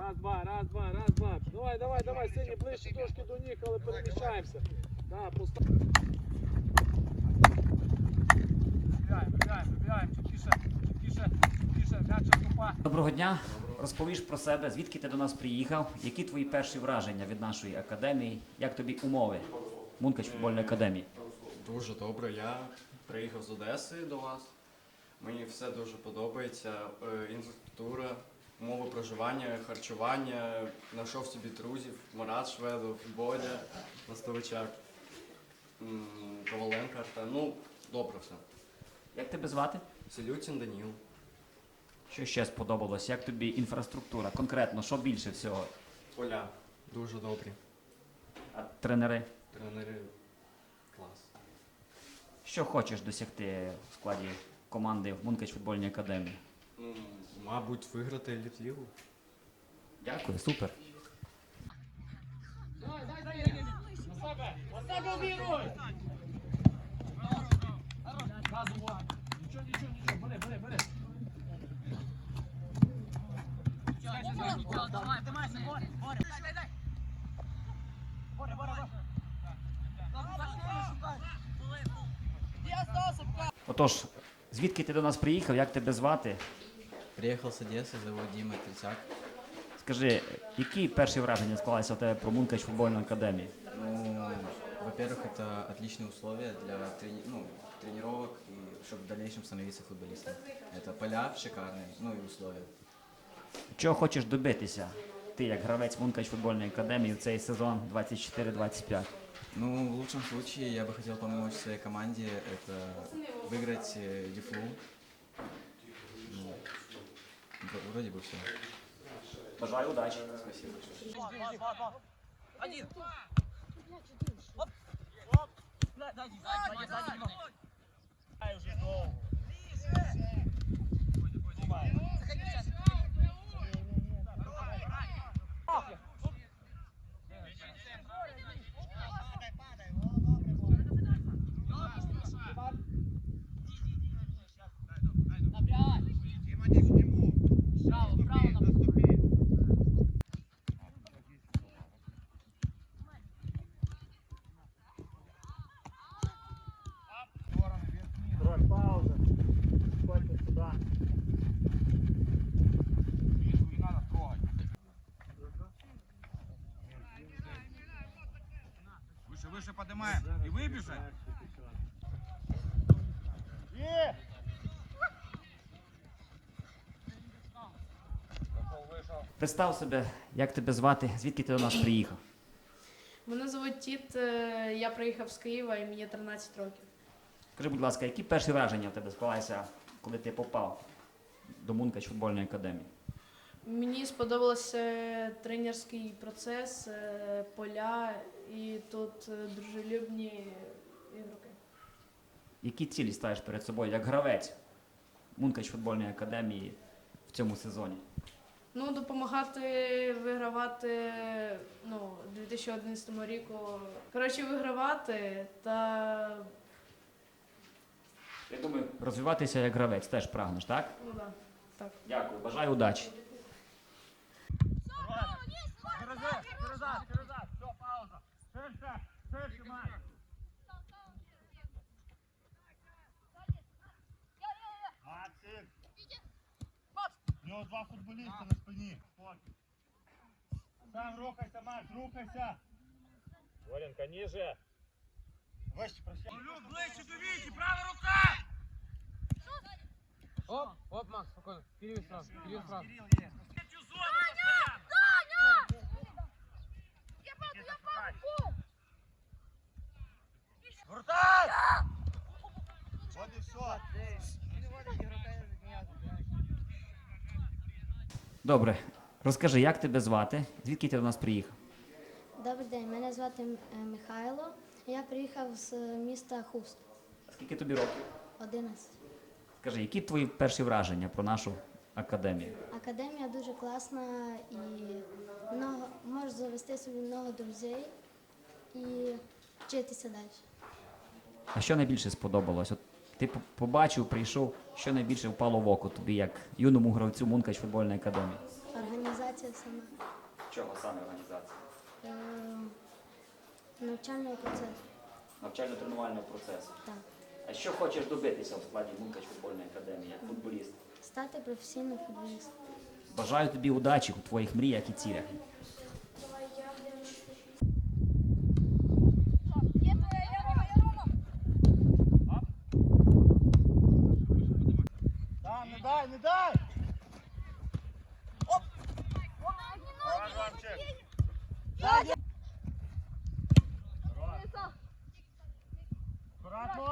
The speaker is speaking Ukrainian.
Раз, два, раз, два, раз, два. Давай, давай, давай, сині ближче трошки до них, але переміщаємося. Да, постав. Вибігаємо, вибігаємо, вибігаємо, чіткіше, чіткіше, чіткіше, м'яче ступа. Доброго дня. Розповіш про себе, звідки ти до нас приїхав, які твої перші враження від нашої академії, як тобі умови Мункач футбольної академії? Дуже добре. Я приїхав з Одеси до вас. Мені все дуже подобається. Е, Інфраструктура, умови проживання, харчування. Знайшов собі друзів, Марат Шведов, Бодя, Настовичак, м, Коваленко Артем. Ну, добре все. Як тебе звати? Селютін Даніл. Що ще сподобалось? Як тобі інфраструктура? Конкретно, що більше всього? Поля. Дуже добрі. А тренери? Тренери клас. Що хочеш досягти в складі команди в Мункач футбольної академії? Ну, мабуть, виграти еліт-лігу. Дякую, супер. Дай, дай, дай, на себе, на себе. Газу, увага. Нічого, нічого, нічого, бери, бери, бери. Отож, звідки ти до нас приїхав, як тебе звати? Приехал с Одессы, зовут Дима Трицак. Скажи, які перші враження склалися у тебе про Мункач футбольної академії? Ну, во-первых, это отличные условия для трени- ну, тренировок и чтобы в дальнейшем становиться футболистом. Это поля шикарные, ну и условия. Чого хочеш добитися? Ти як гравець Мункач футбольної академії в цей сезон 24-25? Ну, в лучшем случае я бы хотел помочь своей команде, это выиграть э, Дифлу. Ну, вро- вроде бы все. Бажаю удачі. Спасибо. Роль, поднимаем. И выбежать. Представ себе, як тебе звати, звідки ти до нас приїхав? Мене звуть Тіт, е, я приїхав з Києва і мені 13 років. Скажи, будь ласка, які перші враження в тебе склалися, коли ти попав до Мункач футбольної академії? Мені сподобався тренерський процес, е, поля і тут е, дружелюбні ігроки. Які цілі ставиш перед собою як гравець Мункач футбольної академії в цьому сезоні? Ну, допомагати вигравати ну, у 2011 року. Коротше, вигравати та Я думаю, розвиватися як гравець теж прагнеш, так? ну да, так. Дякую, бажаю удачі. Перезад, перезад, перезад. Все, пауза. Ширше, ширше, Марк. Максик. У нього два футболіста на спині. Спокій. Сам рухайся, Макс, рухайся. Оленка, ниже. Вище, прощай. Ближче до Віті, права рука! Оп, оп, Макс, спокойно. Кирилл сразу, Кирилл сразу. Третю зону Все. Добре, розкажи, як тебе звати, звідки ти до нас приїхав? Добрий день, мене звати е, Михайло. Я приїхав з міста Хуст, Скільки тобі років? 11. Скажи, які твої перші враження про нашу академію? Академія дуже класна і много, можеш завести собі много друзей і вчитися далі. А що найбільше сподобалось? От ти побачив, прийшов, що найбільше впало в око тобі, як юному гравцю Мункач футбольної академії? Організація саме. Чого саме організація? Е, навчальний процес. Навчально-тренувального процесу. Так. А що хочеш добитися в складі Мункач футбольної академії як футболіст? Стати професійним футболістом. Бажаю тобі удачі у твоїх мріях і цілях. Да, не дай, не дай! Оп! Сзади! Аккуратно!